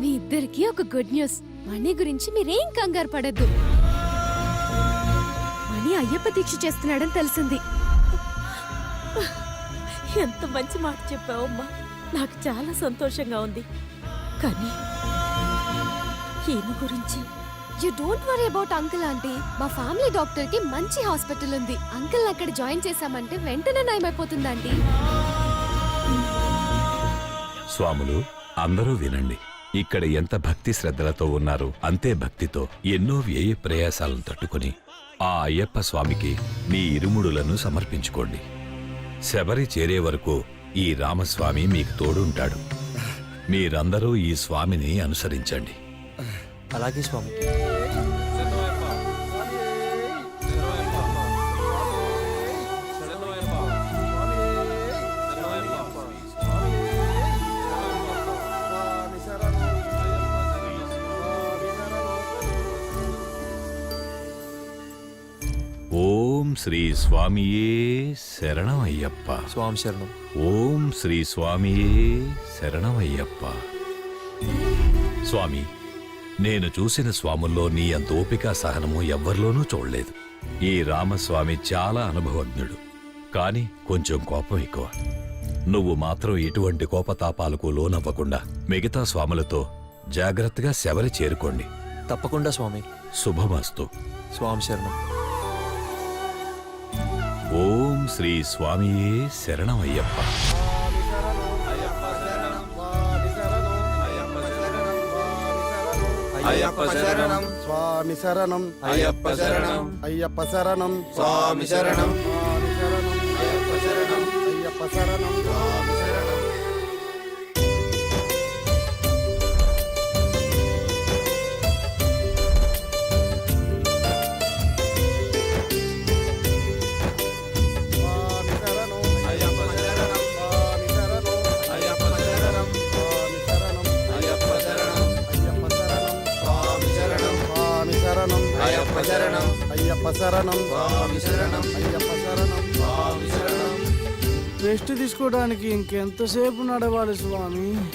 మీ ఇద్దరికి ఒక good news. మణి గురించి మీరేం కంగారు పడద్దు. మణి అయ్యప్ప దీక్ష చేస్తున్నాడని తెలిసింది. ఎంత మంచి మాట చెప్పావమ్మా నాకు చాలా సంతోషంగా ఉంది. కానీ ఈయన గురించి you don't worry about uncle aunty మా ఫ్యామిలీ డాక్టర్కి మంచి హాస్పిటల్ ఉంది. అంకుల్ అక్కడ జాయిన్ చేశామంటే వెంటనే నయమైపోతుంది ఆంటీ స్వాములు అందరూ వినండి. ఇక్కడ ఎంత భక్తి శ్రద్ధలతో ఉన్నారు అంతే భక్తితో ఎన్నో వ్యయ ప్రయాసాలను తట్టుకుని ఆ అయ్యప్ప స్వామికి మీ ఇరుముడులను సమర్పించుకోండి. శబరి చేరే వరకు ఈ రామస్వామి మీకు తోడుంటాడు. మీరందరూ ఈ స్వామిని అనుసరించండి. అలాగే స్వామి. శ్రీ స్వామియే శరణమయ్యప్ప. స్వామి శరణం. ఓం శ్రీ స్వామియే శరణమయ్యప్ప. స్వామి నేను చూసిన స్వాముల్లో నీ అంత ఓపిక సహనము ఎవ్వరిలోనూ చూడలేదు. ఈ రామస్వామి చాలా అనుభవజ్ఞుడు. కాని కొంచెం కోపం ఎక్కువ. నువ్వు మాత్రం ఎటువంటి కోపతాపాలకు లోనవ్వకుండా మిగతా స్వాములతో జాగ్రత్తగా శబరి చేరుకోండి. తప్పకుండా స్వామి. శుభమస్తు. స్వామి శరణం. ఓం శ్రీ స్వామియే శరణమయ్యప్ప. అయ్యప్ప శరణం. స్వామి శరణం. అయ్యప్ప శరణం. అయ్యప్ప శరణం. స్వామి శరణం. స్వామి శరణం. అయ్యప్ప శరణం. అయ్యప్ప శరణం. స్వామి శరణం స్వామి శరణం. అయ్యప్ప శరణం. స్వామి శరణం. అయ్యప్ప శరణం. స్వామి శరణం. రెస్ట్ తీసుకోవడానికి ఇంకెంతసేపు నడవాలి స్వామి?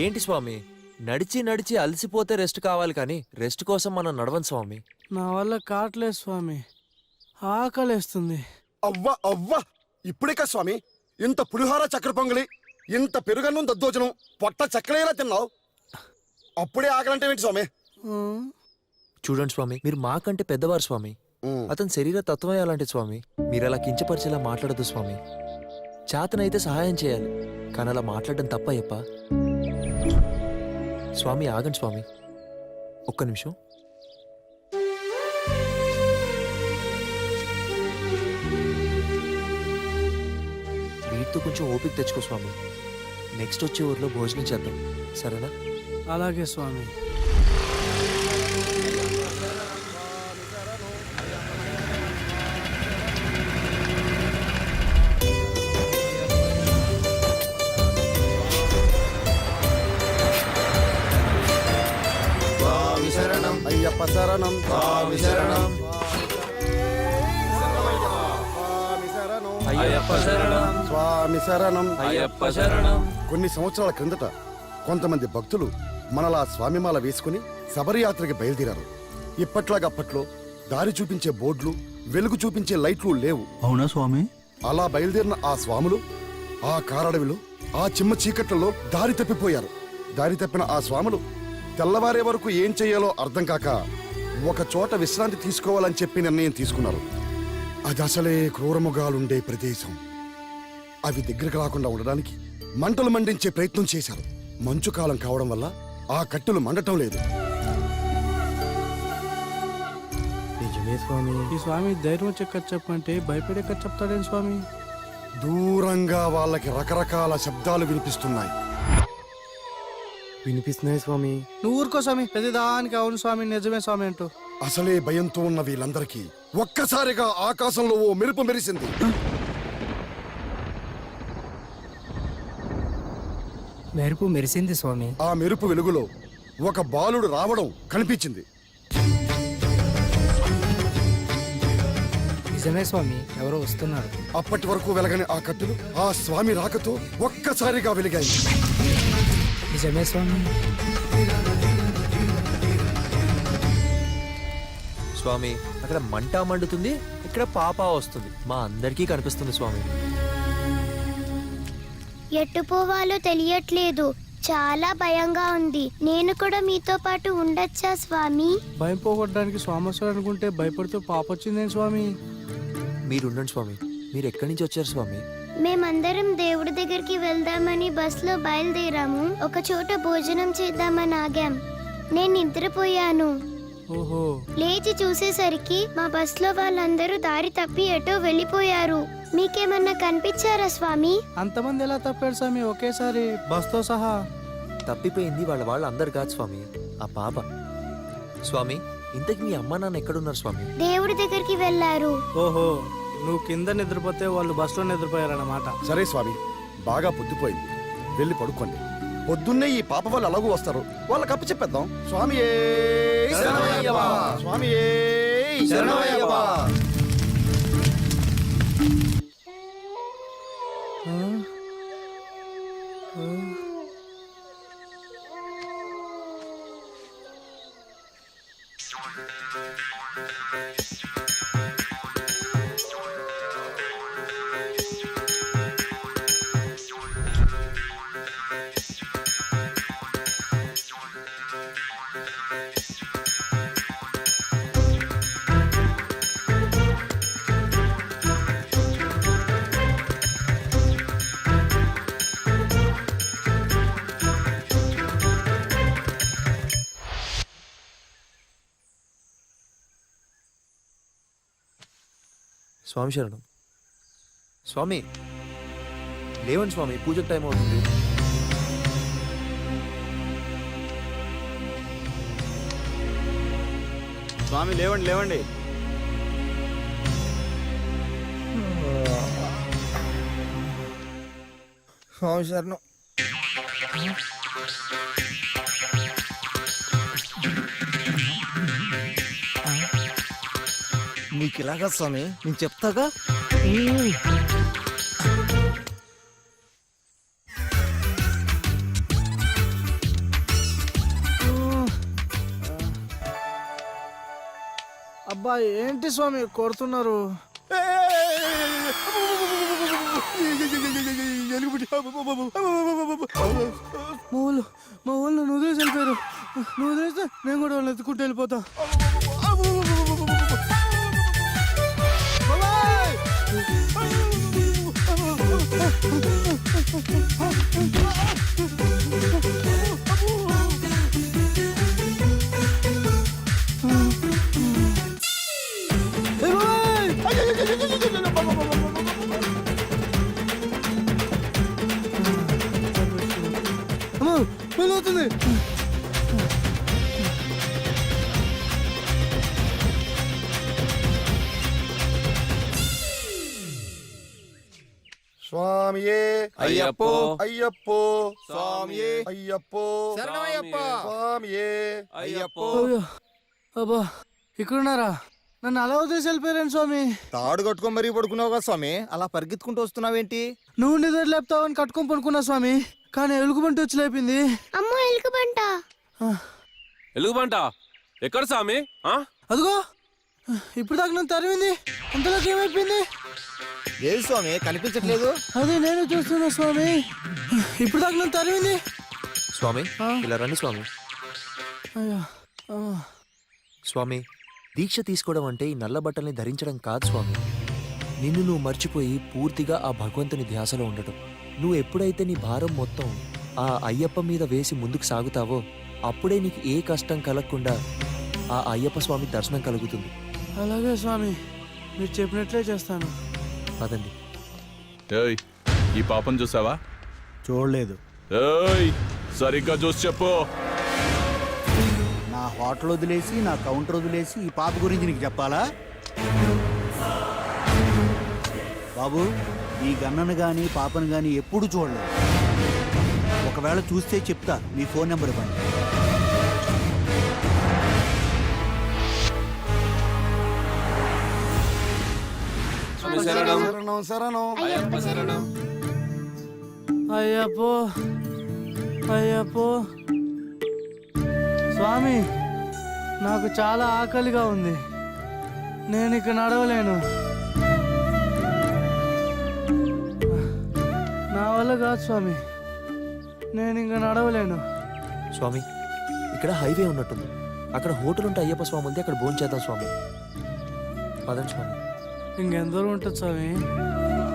ఏంటి స్వామి? నడిచి నడిచి అలసిపోతే రెస్ట్ కావాలి కానీ రెస్ట్ కోసం మనం నడవం స్వామి. నా వల్ల కావట్లేదు స్వామి. ఆకలేస్తుంది. అవ్వ అవ్వ! ఇప్పుడే స్వామి? ఇంత పులిహార చక్కెర పొంగలి ఇంత పెరుగన్నం దద్దోజనం పొట్ట చక్కలేలా తిన్నావు? అప్పుడే ఆకలంటే ఏంటి స్వామి? చూడండి స్వామి మీరు మాకంటే పెద్దవారు స్వామి. అతని శరీర తత్వమే అలాంటి స్వామి? మీరు అలా కించపరిచేలా మాట్లాడదు స్వామి. చేతనైతే సహాయం చేయాలి కానీ అలా మాట్లాడడం తప్పయ్యప్ప స్వామి ఆగండి స్వామి. ఒక్క నిమిషం. వీటితో కొంచెం ఓపిక తెచ్చుకో స్వామి. నెక్స్ట్ వచ్చే ఊర్లో భోజనం చేద్దాం. సరేనా? అలాగే స్వామి. అయ్యప్ప శరణం. స్వామి శరణం. స్వామి శరణం. అయ్యప్ప శరణం. స్వామి శరణం. అయ్యప్ప శరణం. కొన్ని సంవత్సరాల క్రిందట కొంతమంది భక్తులు మనలా స్వామిమాల వేసుకుని శబరియాత్రకి బయలుదేరారు. ఇప్పట్లాగా అప్పట్లో దారి చూపించే బోర్డులు వెలుగు చూపించే లైట్లు లేవు. అవునా స్వామి? అలా బయలుదేరిన ఆ స్వాములు ఆ కారడవిలో ఆ చిమ్మ చీకట్లలో దారి తప్పిపోయారు. దారి తప్పిన ఆ స్వాములు తెల్లవారే వరకు ఏం చేయాలో అర్థం కాక ఒక చోట విశ్రాంతి తీసుకోవాలని చెప్పి నిర్ణయం తీసుకున్నారు. అది అసలే క్రూరముగాలుండే ప్రదేశం. అవి దగ్గరకు రాకుండా ఉండడానికి మంటలు మండించే ప్రయత్నం చేశారు. మంచు కాలం కావడం వల్ల ఆ కట్టెలు మండటం లేదు. నిజమే స్వామి. ఈ స్వామి ధైర్యం చెక్క చెప్పంటే భయపడేక చెప్తాడేం స్వామి? దూరంగా వాళ్ళకి రకరకాల శబ్దాలు వినిపిస్తున్నాయి. వినిపిస్తున్నాయి స్వామి. నువ్వు ఊరుకో స్వామి. ప్రతిదానికి అవును స్వామి నిజమే స్వామి అంటూ. అసలే భయంతో ఉన్న వీళ్ళందరికీ ఒక్కసారిగా ఆకాశంలో ఓ మెరుపు మెరిసింది. మెరుపు మెరిసింది స్వామి. ఆ మెరుపు వెలుగులో ఒక బాలుడు రావడం కనిపించింది. నిజమే స్వామి ఎవరో వస్తున్నారు. అప్పటి వరకు వెలగని ఆ కట్టెలు ఆ స్వామి రాకతో ఒక్కసారిగా వెలిగాయి. నిజమే స్వామి స్వామి అక్కడ మంట మండుతుంది ఇక్కడ పాప వస్తుంది. మా అందరికీ కనిపిస్తుంది స్వామి. ఎటు పోవాలో తెలియట్లేదు. చాలా భయంగా ఉంది. నేను కూడా మీతో పాటు ఉండొచ్చా స్వామి? భయం పోగొట్టడానికి స్వామి వస్తాడు అనుకుంటే భయపడుతూ పాప వచ్చిందేం స్వామి? మీరు ఉండండి స్వామి. మీరు ఎక్కడి నుంచి వచ్చారు స్వామి? మేమందరం దేవుడి దగ్గరికి వెళ్దామని బస్సులో బయలుదేరాము. ఒక చోట భోజనం చేద్దామని ఆగాం. నేను నిద్రపోయాను. ఓహో. లేచి చూసేసరికి మా బస్సులో వాళ్ళందరూ దారి తప్పి ఎటో వెళ్ళిపోయారు. మీకేమన్నా కనిపించారా స్వామి? అంతమంది ఎలా తప్పాడు స్వామి? ఒకేసారి బస్తో సహా. తప్పిపోయింది వాళ్ళ వాళ్ళు అందరు కాదు స్వామి. ఆ పాప. స్వామి ఇంతకి మీ అమ్మ నాన్న ఎక్కడున్నారు స్వామి? దేవుడి దగ్గరికి వెళ్ళారు. ఓహో. నువ్వు కింద నిద్రపోతే వాళ్ళు బస్సులో నిద్రపోయారన్నమాట. సరే స్వామి బాగా పొద్దుపోయింది. వెళ్ళి పడుకోండి. పొద్దున్నే ఈ పాప వాళ్ళు ఎలాగూ వస్తారు. వాళ్ళకి అప్పు చెప్పేద్దాం. స్వామి. స్వామి శరణమయ్యప్ప. స్వామి శరణం. స్వామి లేవండి స్వామి పూజ టైం అవుతుంది. స్వామి లేవండి లేవండి. స్వామి శరణం. నీకు ఇలాగా స్వామి? నేను చెప్తాగా? అబ్బా ఏంటి స్వామి కొడుతున్నారు? మా వాళ్ళు మా వాళ్ళు నన్ను వదిలేసి వెళ్ళిపోయారు. నువ్వు వదిలేస్తే నేను కూడా వాళ్ళని ఎత్తుకుంటూ వెళ్ళిపోతా. అమ్మో వెళ్ళవుతుంది స్వామియే అయ్యప్పో. అయ్యప్పో స్వామియే. అయ్యప్పో శరణమయ్యప్ప. స్వామియే. అయ్యప్పో. అయ్యో అబ్బా ఇక్కడున్నారా? నన్ను అలా వదిలేసి వెళ్ళిపోయారండి స్వామి? తాడు కట్టుకొని మరీ పడుకున్నావు కదా స్వామి? అలా పరిగెత్తుకుంటూ వస్తున్నావేంటి? నువ్వు నిద్ర లేపుతావని కట్టుకొని పడుకున్నా స్వామి. కానీ ఎలుగుబంటి వచ్చి లేపింది. అమ్మో ఎలుకబంట ఎలుగుబంట ఎక్కడ ఆ? అదిగో ఇప్పుడు దాకా నన్ను తరిమింది. అంతలోకి ఏమైపోయింది? లేదు స్వామి కనిపించట్లేదు. అదే నేను చూస్తున్నా స్వామి. ఇప్పుడు దాకా నన్ను తరిమింది. స్వామి? ఇలా రండి స్వామి. అయ్యో ఆ. స్వామి దీక్ష తీసుకోవడం అంటే ఈ నల్ల బట్టల్ని ధరించడం కాదు స్వామి. నిన్ను నువ్వు మర్చిపోయి పూర్తిగా ఆ భగవంతుని ధ్యాసలో ఉండటం. నువ్వు ఎప్పుడైతే నీ భారం మొత్తం ఆ అయ్యప్ప మీద వేసి ముందుకు సాగుతావో అప్పుడే నీకు ఏ కష్టం కలగకుండా ఆ అయ్యప్ప స్వామి దర్శనం కలుగుతుంది. అలాగే స్వామి మీరు చెప్పినట్లే చేస్తాను. పదండి. ఏయ్ ఈ పాపం చూసావా? చూడలేదు. ఏయ్ సరిగ్గా చూసి చెప్పు. నా హోటల్ వదిలేసి నా కౌంటర్ వదిలేసి ఈ పాప గురించి నీకు చెప్పాలా? బాబు ఈ గన్నను గాని పాపను గాని ఎప్పుడు చూడలేదు. ఒకవేళ చూస్తే చెప్తా మీ ఫోన్ నెంబర్ ఇవ్వండి. శరణం. శరణం. శరణం అయ్యప్ప శరణం. అయ్యప్పో అయ్యప్పో. స్వామి నాకు చాలా ఆకలిగా ఉంది. నేను ఇక నడవలేను. నా వల్ల కాదు స్వామి. నేను ఇంక నడవలేను. స్వామి ఇక్కడ హైవే ఉన్నట్టుంది. అక్కడ హోటల్ ఉంటే అయ్యప్ప స్వామి ఉంది అక్కడ భోజనం చేద్దాం స్వామి. పదండి స్వామి. ఇంకెందరూ ఉంటుంది స్వామి?